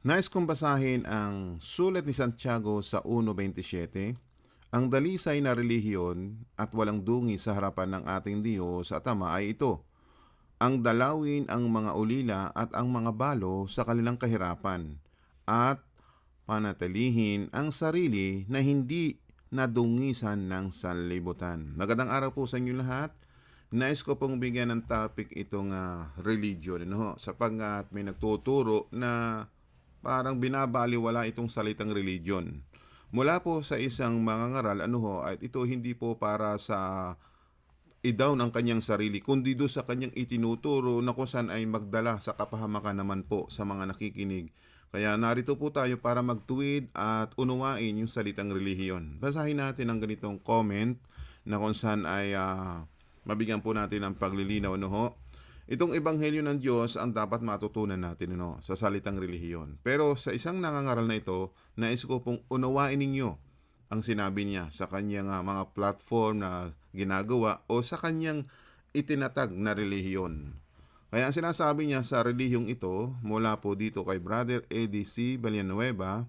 Nais kong basahin ang sulat ni Santiago sa 1.27. Ang dalisay na relihiyon at walang dungi sa harapan ng ating Diyos at Ama ay ito. Ang dalawin ang mga ulila at ang mga balo sa kanilang kahirapan at panatilihin ang sarili na hindi nadungisan ng sanlibutan. Magandang araw po sa inyo lahat. Nais ko pong bigyan ng topic itong ah, religion ano, sapagkat may nagtuturo na parang binabaliwala itong salitang religion. Mula po sa isang mangangaral, ano ho, at ito hindi po para sa i-down ang kanyang sarili, kundi do sa kanyang itinuturo na kung saan ay magdala sa kapahamakan naman po sa mga nakikinig. Kaya narito po tayo para magtuwid at unuwain yung salitang relihiyon. Basahin natin ang ganitong comment na kung saan ay ah, mabigyan po natin ng paglilinaw. Ano ho? Itong ebanghelyo ng Diyos ang dapat matutunan natin ano, sa salitang relihiyon. Pero sa isang nangangaral na ito, nais ko pong unawain ninyo ang sinabi niya sa kanyang ah, mga platform na ginagawa o sa kanyang itinatag na relihiyon. Kaya ang sinasabi niya sa relihiyong ito, mula po dito kay Brother ADC Villanueva,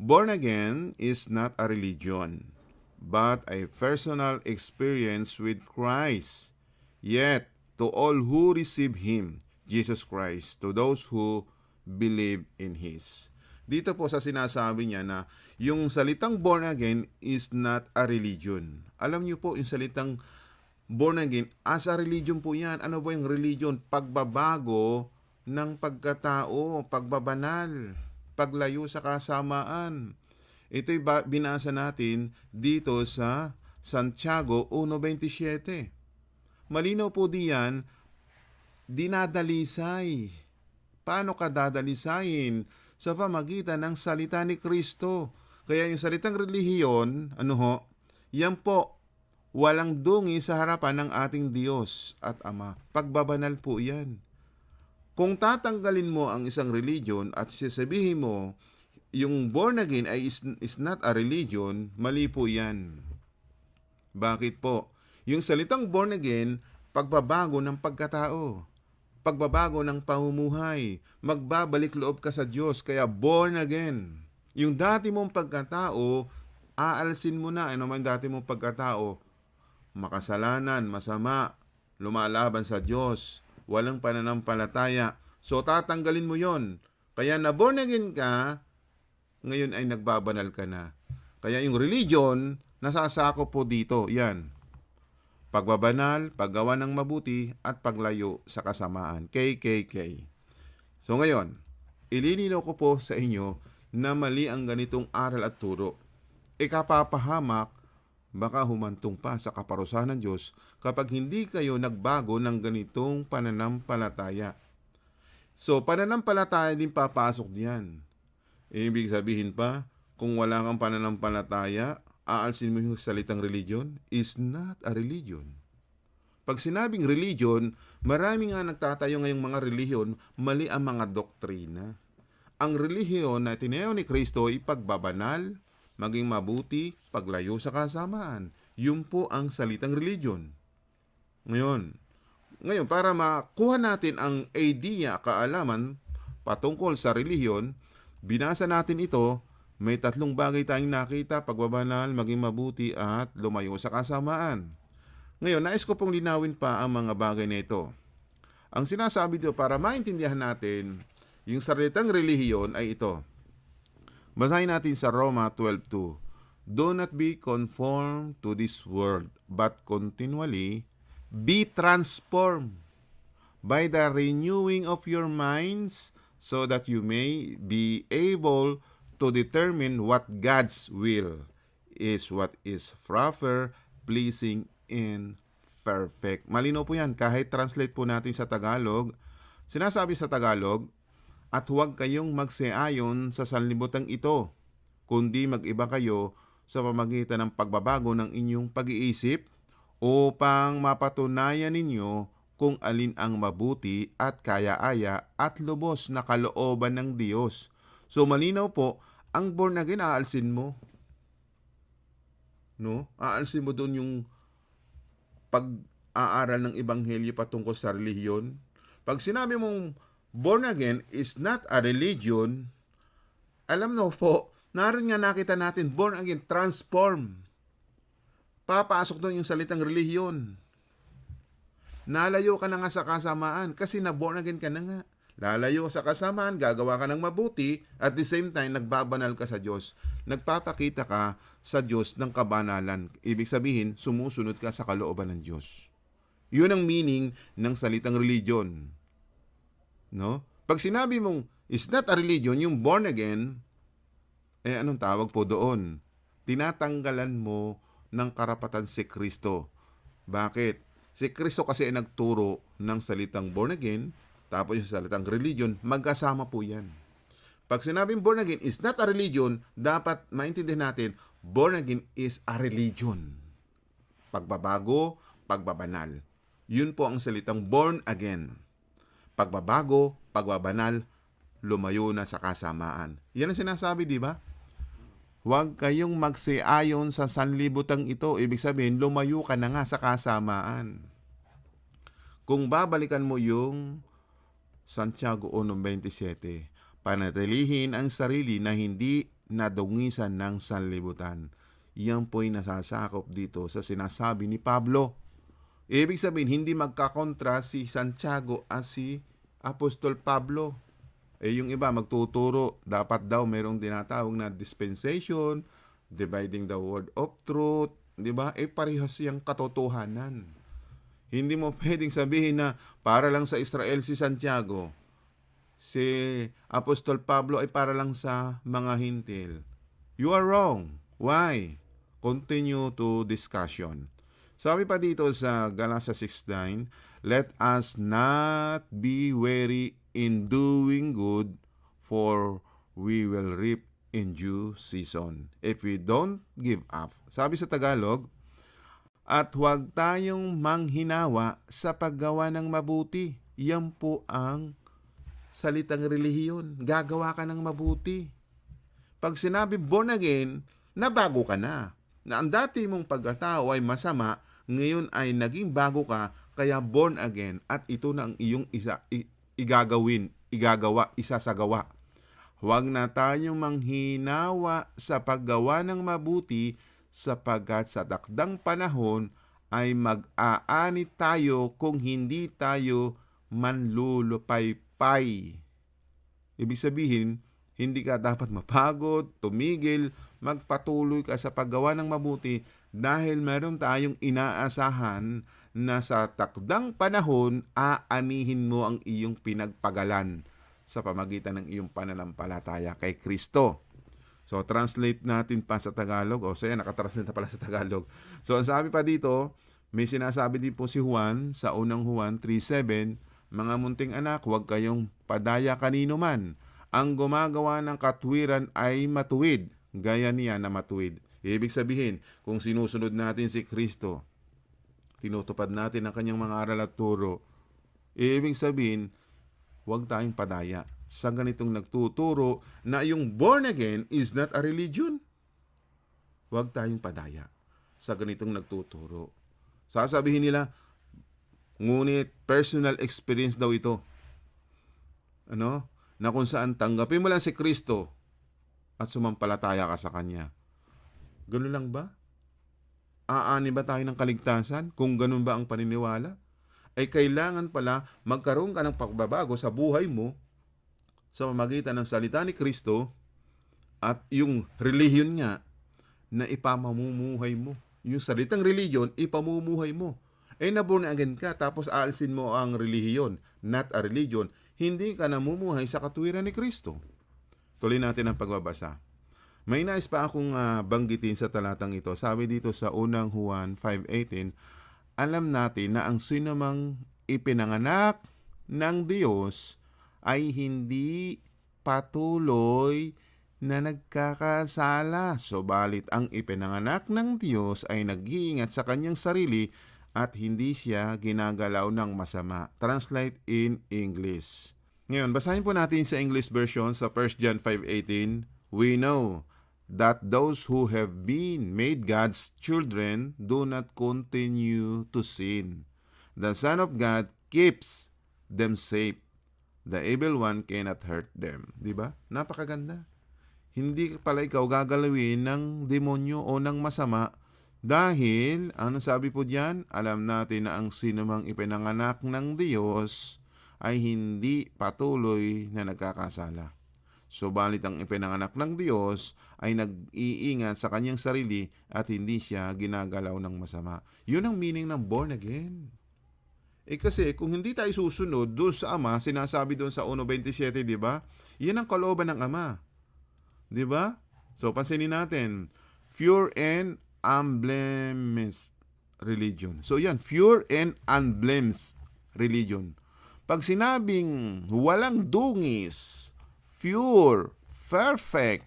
Born again is not a religion, but a personal experience with Christ. Yet, to all who receive Him, Jesus Christ, to those who believe in His. Dito po sa sinasabi niya na yung salitang born again is not a religion. Alam niyo po, yung salitang born again, as a religion po yan. Ano ba yung religion? Pagbabago ng pagkatao, pagbabanal, paglayo sa kasamaan. Ito'y binasa natin dito sa Santiago 1.27. Malinaw po diyan, dinadalisay. Paano ka dadalisayin? Sa pamagitan ng salita ni Kristo. Kaya yung salitang relihiyon, ano ho, yan po, walang dungi sa harapan ng ating Diyos at Ama. Pagbabanal po yan. Kung tatanggalin mo ang isang religion at sasabihin mo, yung born again ay is, is not a religion, mali po yan. Bakit po? Yung salitang born again, pagbabago ng pagkatao. Pagbabago ng pamumuhay. Magbabalik loob ka sa Diyos, kaya born again. Yung dati mong pagkatao, aalsin mo na. Ano man dati mong pagkatao? Makasalanan, masama, lumalaban sa Diyos, walang pananampalataya. So tatanggalin mo yon. Kaya na born again ka, ngayon ay nagbabanal ka na. Kaya yung religion, nasasako po dito. Yan. Pagbabanal, paggawa ng mabuti, at paglayo sa kasamaan. KKK. So ngayon, ililinaw ko po sa inyo na mali ang ganitong aral at turo. Ikapapahamak, baka humantong pa sa kaparusahan ng Diyos kapag hindi kayo nagbago ng ganitong pananampalataya. So, pananampalataya din papasok diyan. Ibig sabihin pa, kung wala kang pananampalataya, aalsin mo yung salitang religion, is not a religion. Pag sinabing religion, marami nga nagtatayo ngayong mga relihiyon, mali ang mga doktrina. Ang relihiyon na tineo ni Kristo ay pagbabanal, maging mabuti, paglayo sa kasamaan. Yun po ang salitang religion. Ngayon, ngayon para makuha natin ang idea, kaalaman patungkol sa relihiyon, binasa natin ito may tatlong bagay tayong nakita, pagbabanal, maging mabuti at lumayo sa kasamaan. Ngayon, nais ko pong linawin pa ang mga bagay na ito. Ang sinasabi dito para maintindihan natin yung salitang relihiyon ay ito. Basahin natin sa Roma 12.2 Do not be conformed to this world, but continually be transformed by the renewing of your minds so that you may be able to determine what God's will is, what is proper, pleasing, and perfect. Malino po yan. Kahit translate po natin sa Tagalog, sinasabi sa Tagalog, at huwag kayong magseayon sa sanlibutan ito, kundi mag-iba kayo sa pamagitan ng pagbabago ng inyong pag-iisip upang mapatunayan ninyo kung alin ang mabuti at kaya-aya at lubos na kalooban ng Diyos. So malinaw po, ang born again aalsin mo. No? Aalsin mo doon yung pag-aaral ng ebanghelyo patungkol sa relihiyon. Pag sinabi mong born again is not a religion, alam mo po, naroon nga nakita natin, born again, transform. Papasok doon yung salitang relihiyon. Nalayo ka na nga sa kasamaan kasi na born again ka na nga. Lalayo sa kasamaan, gagawa ka ng mabuti, at the same time, nagbabanal ka sa Diyos. Nagpapakita ka sa Diyos ng kabanalan. Ibig sabihin, sumusunod ka sa kalooban ng Diyos. Yun ang meaning ng salitang religion. No? Pag sinabi mong, is not a religion, yung born again, eh anong tawag po doon? Tinatanggalan mo ng karapatan si Kristo. Bakit? Si Kristo kasi ay nagturo ng salitang born again, tapos yung salitang religion, magkasama po yan. Pag sinabing born again is not a religion, dapat maintindihan natin, born again is a religion. Pagbabago, pagbabanal. Yun po ang salitang born again. Pagbabago, pagbabanal, lumayo na sa kasamaan. Yan ang sinasabi, di ba? Huwag kayong magsiayon sa sanlibutang ito. Ibig sabihin, lumayo ka na nga sa kasamaan. Kung babalikan mo yung Santiago 1.27, panatilihin ang sarili na hindi nadungisan ng sanlibutan. Yan po'y nasasakop dito sa sinasabi ni Pablo. Ibig sabihin, hindi magkakontra si Santiago at si Apostol Pablo. Eh yung iba magtuturo, dapat daw merong tinatawag na dispensation, dividing the word of truth, di ba? Eh parehas siyang katotohanan. Hindi mo pwedeng sabihin na para lang sa Israel si Santiago, si Apostol Pablo ay para lang sa mga hintil. You are wrong. Why? Continue to discussion. Sabi pa dito sa Galasa 6.9, Let us not be weary in doing good, for we will reap in due season. If we don't give up, sabi sa Tagalog, at huwag tayong manghinawa sa paggawa ng mabuti. Yan po ang salitang relihiyon. Gagawa ka ng mabuti. Pag sinabi born again, nabago ka na. Na ang dati mong pagkatao ay masama, ngayon ay naging bago ka, kaya born again at ito na ang iyong isa, igagawin, igagawa, isa sa gawa. Huwag na tayong manghinawa sa paggawa ng mabuti sapagkat sa dakdang panahon ay mag-aani tayo kung hindi tayo manlulupaypay. Ibig sabihin, hindi ka dapat mapagod, tumigil, magpatuloy ka sa paggawa ng mabuti dahil meron tayong inaasahan na sa takdang panahon aanihin mo ang iyong pinagpagalan sa pamagitan ng iyong pananampalataya kay Kristo. So, translate natin pa sa Tagalog. O, so yan, nakatranslate na pala sa Tagalog. So, ang sabi pa dito, may sinasabi din po si Juan sa unang Juan 3.7, Mga munting anak, huwag kayong padaya kanino man. Ang gumagawa ng katwiran ay matuwid, gaya niya na matuwid. Ibig sabihin, kung sinusunod natin si Kristo, tinutupad natin ang kanyang mga aral at turo, ibig sabihin, huwag tayong padaya sa ganitong nagtuturo na yung born again is not a religion. Huwag tayong padaya sa ganitong nagtuturo. Sasabihin nila, ngunit personal experience daw ito. Ano? Na kung saan tanggapin mo lang si Kristo at sumampalataya ka sa Kanya. Ganun lang ba? Aani ba tayo ng kaligtasan kung ganun ba ang paniniwala? Ay kailangan pala magkaroon ka ng pagbabago sa buhay mo sa pamagitan ng salita ni Kristo at yung relihiyon niya na ipamamumuhay mo. Yung salitang religion, ipamumuhay mo. Eh naborn again ka, tapos aalsin mo ang relihiyon, not a religion. Hindi ka namumuhay sa katwiran ni Kristo. Tuloy natin ang pagbabasa. May nais pa akong ah, banggitin sa talatang ito. Sabi dito sa unang Juan 5.18, alam natin na ang sinumang ipinanganak ng Diyos ay hindi patuloy na nagkakasala. Subalit ang ipinanganak ng Diyos ay nag-iingat sa kanyang sarili at hindi siya ginagalaw ng masama. Translate in English. Ngayon, basahin po natin sa English version sa 1 John 5.18. We know that those who have been made God's children do not continue to sin. The Son of God keeps them safe. The evil one cannot hurt them. Di ba? Napakaganda. hindi pala ikaw gagalawin ng demonyo o ng masama dahil, ano sabi po diyan? Alam natin na ang sinumang ipinanganak ng Diyos ay hindi patuloy na nagkakasala. Subalit ang ipinanganak ng Diyos ay nag-iingat sa kanyang sarili at hindi siya ginagalaw ng masama. Yun ang meaning ng born again. Eh kasi kung hindi tayo susunod doon sa Ama, sinasabi doon sa 1.27, di ba? Yan ang kalooban ng Ama. Di ba? So pansinin natin, pure and unblemished religion. So yan, pure and unblemished religion. Pag sinabing walang dungis, pure, perfect,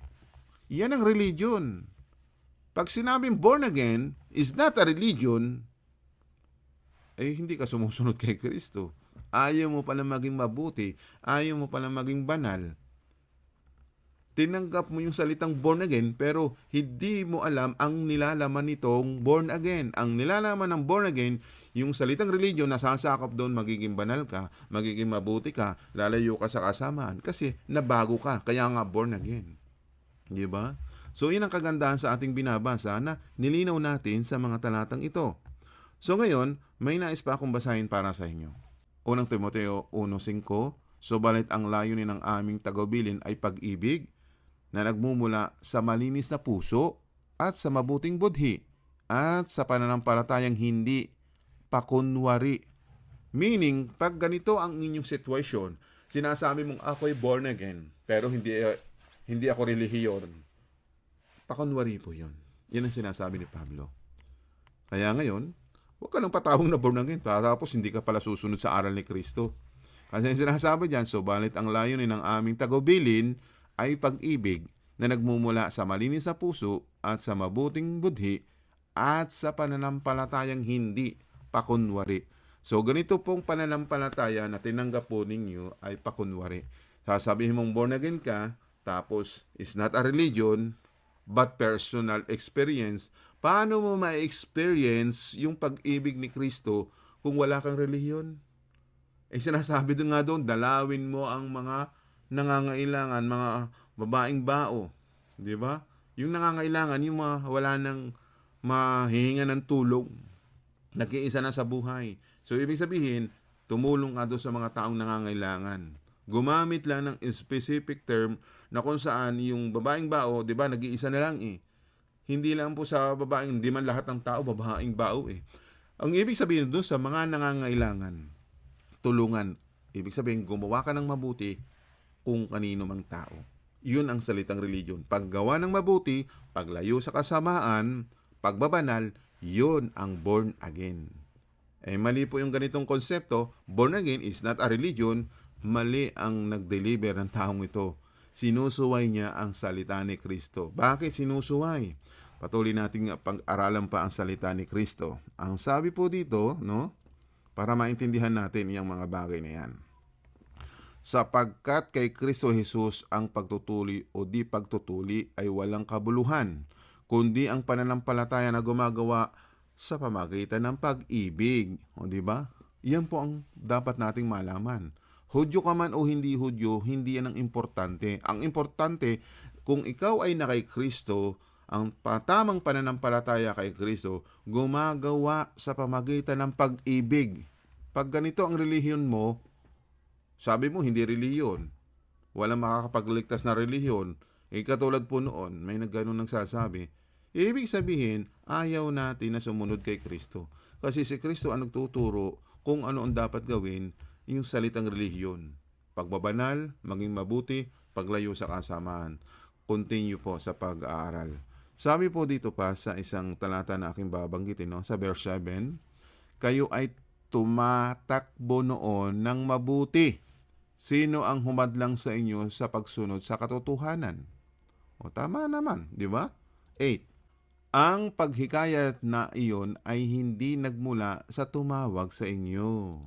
yan ang religion. Pag sinabing born again is not a religion, eh hindi ka sumusunod kay Kristo. Ayaw mo pala maging mabuti, ayaw mo pala maging banal. Tinanggap mo yung salitang born again pero hindi mo alam ang nilalaman nitong born again. Ang nilalaman ng born again, yung salitang religion nasasakop doon magiging banal ka, magiging mabuti ka, lalayo ka sa kasamaan kasi nabago ka, kaya nga born again. Di ba? So, yun ang kagandahan sa ating binabasa na nilinaw natin sa mga talatang ito. So, ngayon, may nais pa akong basahin para sa inyo. Unang Timoteo 1.5, Subalit ang layunin ng aming tagubilin ay pag-ibig na nagmumula sa malinis na puso at sa mabuting budhi at sa pananampalatayang hindi pakunwari. Meaning, pag ganito ang inyong sitwasyon, sinasabi mong ako'y born again, pero hindi hindi ako relihiyon. Pakunwari po yun. Yan ang sinasabi ni Pablo. Kaya ngayon, huwag ka nang patawang na born again, tapos hindi ka pala susunod sa aral ni Kristo. Kasi sinasabi dyan, subalit ang layunin ng aming tagubilin ay pag-ibig na nagmumula sa malinis na puso at sa mabuting budhi at sa pananampalatayang hindi pakunwari. So ganito pong pananampalataya na tinanggap po ninyo ay pakunwari. Sasabihin mong born again ka, tapos is not a religion, but personal experience. Paano mo ma-experience yung pag-ibig ni Kristo kung wala kang relihiyon? Eh sinasabi doon nga doon, dalawin mo ang mga nangangailangan, mga babaeng bao. Di ba? Yung nangangailangan, yung mga wala nang mahihinga ng tulong. Nag-iisa na sa buhay. So, ibig sabihin, tumulong ka doon sa mga taong nangangailangan. Gumamit lang ng specific term na kung saan yung babaeng bao, di ba, nag-iisa na lang eh. Hindi lang po sa babaeng, hindi man lahat ng tao babaeng bao eh. Ang ibig sabihin doon sa mga nangangailangan, tulungan. Ibig sabihin, gumawa ka ng mabuti kung kanino mang tao. Yun ang salitang religion. Paggawa ng mabuti, paglayo sa kasamaan, pagbabanal, yun ang born again. Eh mali po yung ganitong konsepto, born again is not a religion, mali ang nag-deliver ng taong ito. Sinusuway niya ang salita ni Kristo. Bakit sinusuway? Patuloy nating pag-aralan pa ang salita ni Kristo. Ang sabi po dito, no? Para maintindihan natin yung mga bagay na yan sapagkat kay Kristo Jesus ang pagtutuli o di pagtutuli ay walang kabuluhan, kundi ang pananampalataya na gumagawa sa pamagitan ng pag-ibig. O di ba? Yan po ang dapat nating malaman. Hudyo ka man o hindi hudyo, hindi yan ang importante. Ang importante, kung ikaw ay na kay Kristo, ang patamang pananampalataya kay Kristo, gumagawa sa pamagitan ng pag-ibig. Pag ganito ang relihiyon mo, sabi mo, hindi reliyon. Walang makakapagligtas na reliyon. Eh, katulad po noon, may nagganon nagsasabi. Ibig sabihin, ayaw natin na sumunod kay Kristo. Kasi si Kristo ang nagtuturo kung ano ang dapat gawin yung salitang relihiyon. Pagbabanal, maging mabuti, paglayo sa kasamaan. Continue po sa pag-aaral. Sabi po dito pa sa isang talata na aking babanggitin, no, sa verse 7, kayo ay tumatakbo noon ng mabuti Sino ang humadlang sa inyo sa pagsunod sa katotohanan? O tama naman, di ba? 8. Ang paghikayat na iyon ay hindi nagmula sa tumawag sa inyo.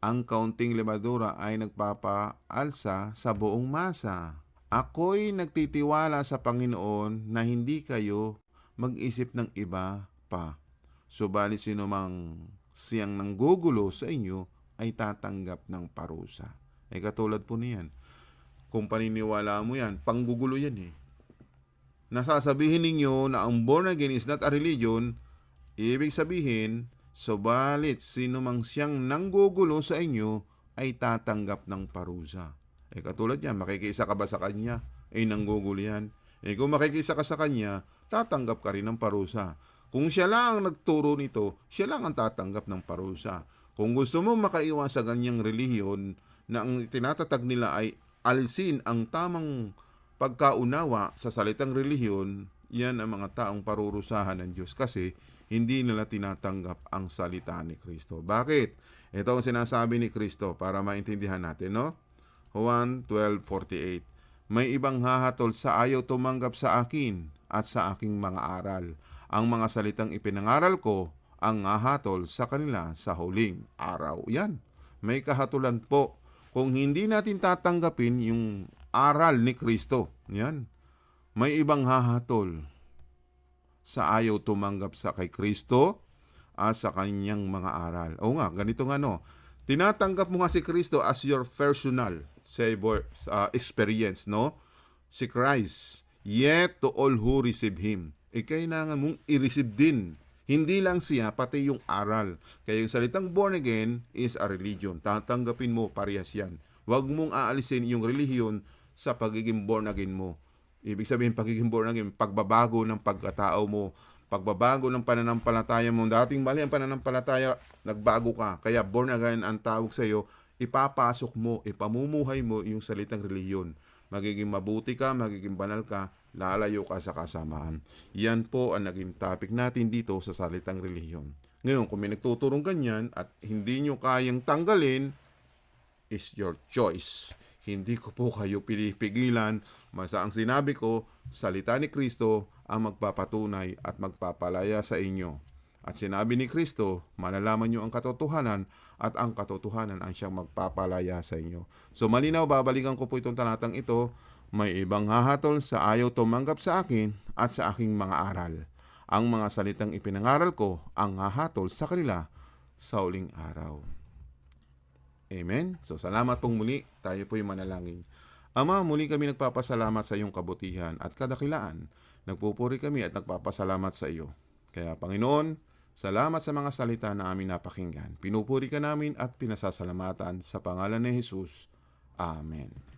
Ang kaunting lemadura ay nagpapaalsa sa buong masa. Ako'y nagtitiwala sa Panginoon na hindi kayo mag-isip ng iba pa. Subalit sino mang siyang nanggugulo sa inyo ay tatanggap ng parusa. Eh katulad po niyan. Kung paniniwala mo yan, panggugulo yan eh. nasasabihin ninyo na ang born again is not a religion, ibig sabihin, subalit sino mang siyang nanggugulo sa inyo ay tatanggap ng parusa. Eh katulad yan, makikisa ka ba sa kanya? Eh nanggugulo yan. Eh kung makikisa ka sa kanya, tatanggap ka rin ng parusa. Kung siya lang ang nagturo nito, siya lang ang tatanggap ng parusa. Kung gusto mo makaiwas sa ganyang relihiyon na ang tinatatag nila ay alsin ang tamang pagkaunawa sa salitang relihiyon, yan ang mga taong parurusahan ng Diyos kasi hindi nila tinatanggap ang salita ni Kristo. Bakit? Ito ang sinasabi ni Kristo para maintindihan natin, no? Juan 12:48. May ibang hahatol sa ayaw tumanggap sa akin at sa aking mga aral. Ang mga salitang ipinangaral ko ang hahatol sa kanila sa huling araw. Yan. May kahatulan po. Kung hindi natin tatanggapin yung aral ni Kristo, yan. May ibang hahatol sa ayaw tumanggap sa kay Kristo at sa kanyang mga aral. O nga, ganito nga no. Tinatanggap mo nga si Kristo as your personal savior, uh, experience, no? Si Christ. Yet to all who receive Him. E kailangan mong i-receive din. Hindi lang siya, pati yung aral. Kaya yung salitang born again is a religion. Tatanggapin mo, parehas yan. Huwag mong aalisin yung relihiyon sa pagiging born again mo. Ibig sabihin, pagiging born again, pagbabago ng pagkatao mo, pagbabago ng pananampalataya mo. Dating mali ang pananampalataya, nagbago ka. Kaya born again ang tawag sa iyo, ipapasok mo, ipamumuhay mo yung salitang relihiyon. Magiging mabuti ka, magiging banal ka, lalayo ka sa kasamaan. Yan po ang naging topic natin dito sa salitang relihiyon. Ngayon, kung may nagtuturong ganyan at hindi nyo kayang tanggalin, is your choice. Hindi ko po kayo pinipigilan. Masa ang sinabi ko, salita ni Kristo ang magpapatunay at magpapalaya sa inyo. At sinabi ni Kristo, malalaman nyo ang katotohanan at ang katotohanan ang siyang magpapalaya sa inyo. So malinaw, babalikan ko po itong talatang ito. May ibang hahatol sa ayaw tumanggap sa akin at sa aking mga aral. Ang mga salitang ipinangaral ko ang hahatol sa kanila sa uling araw. Amen. So salamat pong muli. Tayo po yung manalangin. Ama, muli kami nagpapasalamat sa iyong kabutihan at kadakilaan. Nagpupuri kami at nagpapasalamat sa iyo. Kaya Panginoon, salamat sa mga salita na aming napakinggan. Pinupuri ka namin at pinasasalamatan sa pangalan ni Jesus. Amen.